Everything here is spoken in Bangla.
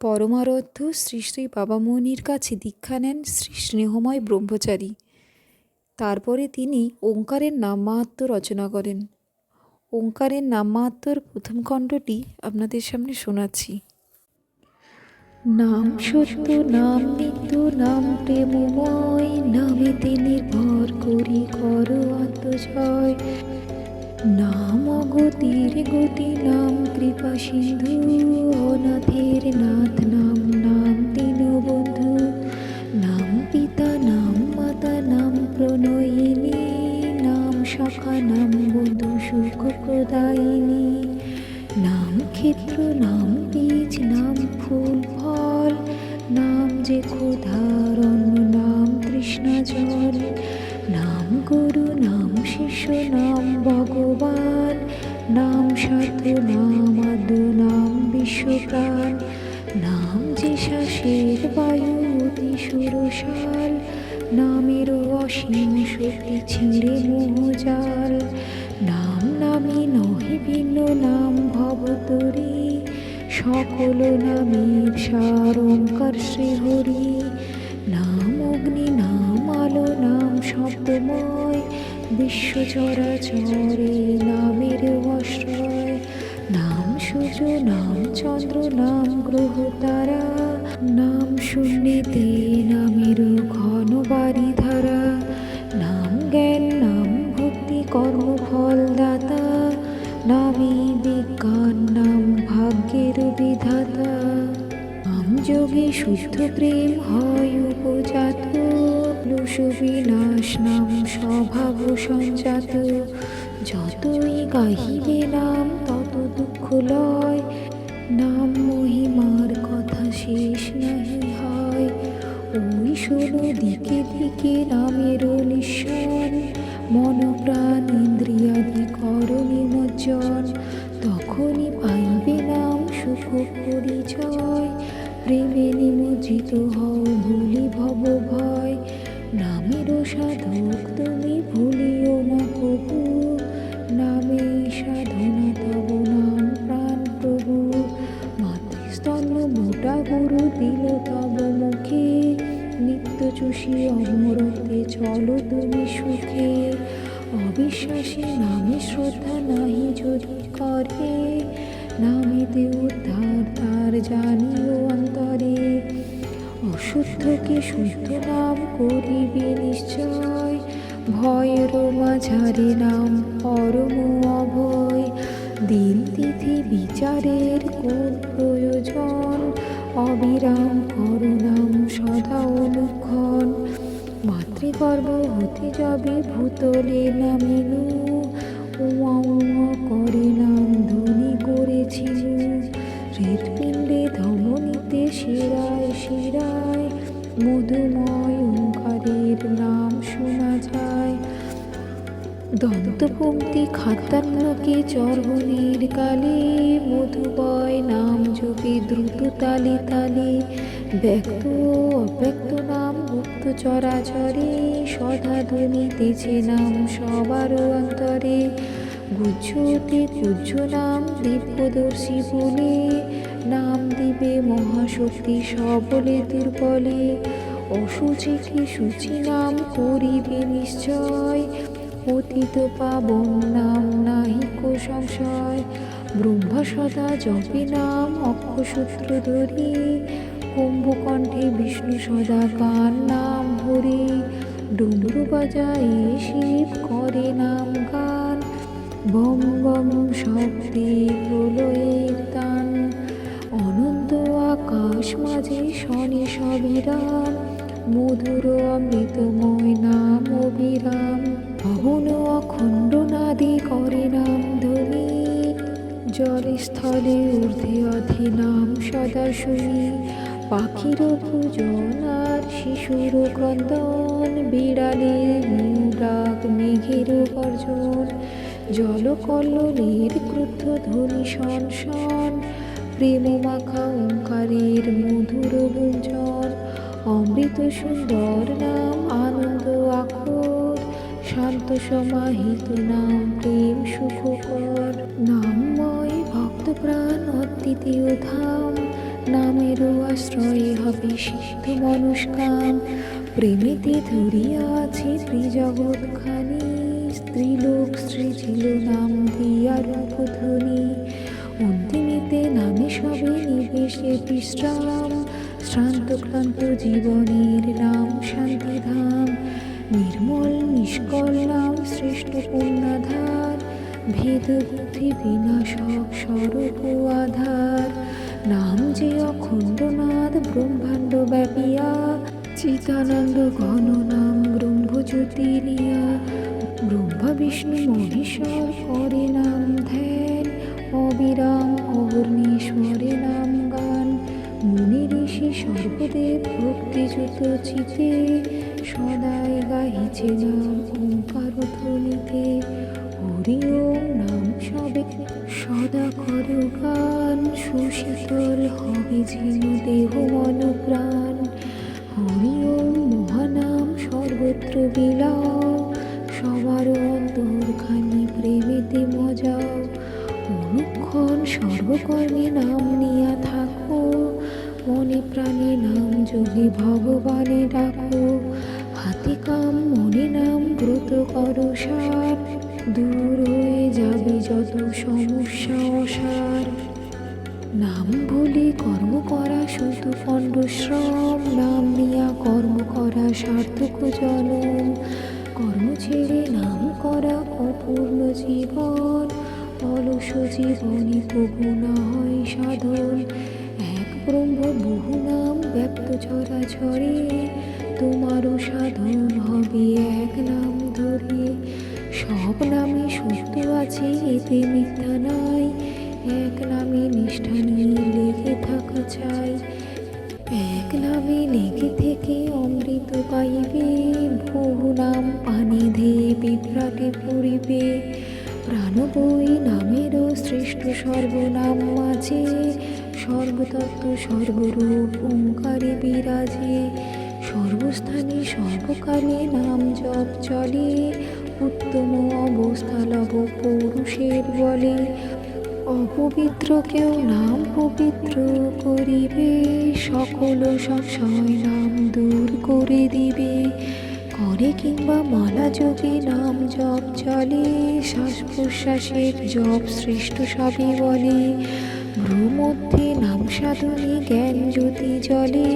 পরমারাধ্য শ্রী শ্রী বাবামৌনির কাছে দীক্ষা নেন শ্রী স্নেহময় ব্রহ্মচারী। তারপরে তিনি ওঙ্কারের নামমাহাত্ম্য রচনা করেন। ওঙ্কারের নামমাহাত্ম্যর প্রথম খণ্ডটি আপনাদের সামনে শোনাচ্ছি। নাম সত্য, নাম নিত্য, নাম প্রেমময় নামেতে নির্ভর করি কর আত্মজয়। নাম অগতির গতি, নাম কৃপা সিন্ধু নাম বীজ, নাম ফুল, ফল, নাম যে ক্ষুধারণ নাম তৃষ্ণা জল, নাম গুরু, নাম শিষ্য, নাম ভগবান, নাম সাধু, নাম আদু, নাম বিশ্বপ্রাণ নাম যে শ্বাসের বায়ু, অতি সুরসাল, নামের অসীম শক্তি ছিঁড়ে মোহজাল নাম নামে নহে ভিন্ন নাম। সকল নামের সার ওঙ্কার শ্রীহরি নাম অগ্নি, নাম আলো, নাম শব্দময়। বিশ্ব চরাচরে নামের আশ্রয়। নাম সূর্য, নাম চন্দ্র, নাম গ্রহ তারা। নাম শূন্যতে নামের ঘন বাড়ি ধারা নাম জ্ঞান, নাম ভক্তি, কর্মফল দাতা। নাম ভাগ্যের বিধাতা নাম যোগে শুদ্ধ প্রেম হয় উপজাত। বিনাশ নাম স্বভাব সঞ্জাত। যতই গাহিবে নাম, তত দুঃখ লয়। নাম মহিমার কথা শেষ নাহি হয়। ওই শোনো দিকে দিকে নামের নিঃসন মন প্রাণ ইন্দ্রিয়াদি কর তখনই পাইবে নাম সুখ পরিচয় প্রেমে নিমজ্জিত হও ভুলি ভব ভয়। নামেরও সাধক তুমি ভুলিও না কবু। নামে সাধনা তব নাম প্রাণ প্রভু। মাতৃস্তন্য মোটা গুরু দিল তব মুখে। নিত্য চুষি অমরতে চলো তুমি সুখে। অবিশ্বাসী নামে শ্রদ্ধা নাহি যদি করে। নামেতে উদ্ধার তার জানিও অন্তরে। অশুদ্ধকে শুদ্ধ নাম করিবে নিশ্চয়। ভয়ের মাঝারে নাম পরম অভয়। দিন তিথি বিচারের কোন প্রয়োজন? অবিরাম করুণাম সদা অনুক্ষণ। মাতৃগর্ভ হতে যাবে ভূতলে নামিনু। উমা উমা করে ধ্বনি করেছিল হৃৎপিণ্ডে ধমনীতে শিরায় শিরায়, মধুময় ওঙ্কারের নাম শোনা যায়। দন্তপঙ্ক্তি খাতান্নকে চর্বণের কালে মধুবয় নাম যোগে দ্রুত তালে তালে, ব্যক্ত অব্যক্ত নাম গুপ্ত চরাচরে সদা ধ্বনিতেছে নাম সবার অন্তরে। গুজ্জতে পূজ্য নাম দিব্যদর্শী বলে, নাম দিবে মহাশক্তি সবলে দুর্বলে। অসুচিকে সূচি নাম করিবে নিশ্চয়? পতিত পাবন নাম নাহিক সংশয়। ব্রহ্মা সদা জপে নাম অক্ষসূত্র ধরি, কুম্ভকণ্ঠে বিষ্ণু সদা গান নাম ভরে ডুমরু বাজায় শিব করে নাম বম বম শব্দে প্রলয়ের তান অনন্ত আকাশ মাঝে শনি সবিরাম। মধুর অমৃতময় নাম অবিরাম। ভবন অখণ্ড নাদি করে নাম ধ্বনি। জলে স্থলে ঊর্ধ্বে অধি নাম সদা শুনি। পাখির পূজন আর শিশুর ক্রন্দন। বিড়ালের মেঘের জলকল্লোলের ক্রুদ্ধ ধ্বনি শন শন প্রেম মাখা ওঙ্কারের মধুর গুঞ্জন, অমৃত সুন্দর নাম, আনন্দ আখর, শান্ত সমাহিত নাম, প্রেম সুখকর। নামময় ভক্ত প্রাণ অদ্বিতীয় ধাম নামেরও আশ্রয়ে হবে সিদ্ধ মনুষ্কাম প্রেমেতে ধরিয়া আছে ত্রিজগৎ খানি স্ত্রীলোক সৃজিল নাম দিয়া রূপধ্বনি অন্তিমিতে নামে সবে নিবেশে বিশ্রাম। শ্রান্ত ক্লান্ত জীবনের নাম শান্তিধাম। নির্মল নিষ্কল নাম শ্রেষ্ঠ পুণ্যাধার ভেদ বুদ্ধি বিনাশক স্বরূপ আধার। নাম যে অখণ্ডনাদ ব্রহ্মাণ্ড ব্যাপিয়া। চিতানন্দ ঘন নাম ব্রহ্মজ্যোতিরিয়া ব্রহ্মা বিষ্ণু মহেশ্বর করে নাম ধ্যান, অবিরাম অবর্ণেশ্বরে নাম গান। মুনি ঋষি সর্বদেব ভক্তিযুত চিতে সদাই গাহিছে নাম ওঙ্কার ধ্বনিতে। হরি ওম নাম সবে সদা কর গান, সুশীতল হবে যেন দেহ মন প্রাণ। হরি ওম মহানাম সর্বত্র বিলাও সবার অন্তরখানি প্রেমেতে মজাও অনুক্ষণ সর্বকর্মে নাম নিয়া থাকো। মনে প্রাণে নাম যোগে ভগবানে ডাকো। হাতে কাম, মনে নাম ব্রত করো সার। দূর হয়ে যাবে যত সমস্যা অসার। নাম ভুলে কর্ম করা শুধু শ্রম। নাম নিয়া কর্ম করা সার্থক জনম। কর্ম ছেড়ে নাম করা অপূর্ণ জীবন। অলস জীবনে প্রভু না হয় সাধন। এক ব্রহ্ম বহু নাম ব্যক্ত চরাচরে তোমারও সাধন হবে এক নাম ধরে। সব নামে সত্য আছে, এতে মিথ্যা নাই। এক নামে নিষ্ঠা নিয়ে লেগে থাকা চাই। এক নামে লেগে থেকে অমৃত পাইবে। বহু নাম পানি ধেয়ে বিভ্রাটে পড়িবে। প্রাণ বই নামেরও শ্রেষ্ঠ সর্বনাম মাঝে। সর্বতত্ত্ব সর্বরূপ ওঙ্কারে বিরাজে। সর্বস্থানে সর্বকালে নাম জপ চলে। উত্তম অবস্থা লব পৌরুষের বলে। অপবিত্র কেউ নাম পবিত্র করিবে। সকল সংশয় নাম দূর করে দিবে। কিংবা মালা যোগে নাম জপ চলে, শ্বাস প্রশ্বাসের জপ সৃষ্ট সবই বলে। ভ্রমধ্যে নাম সাধনী জ্ঞান জ্যোতি জলে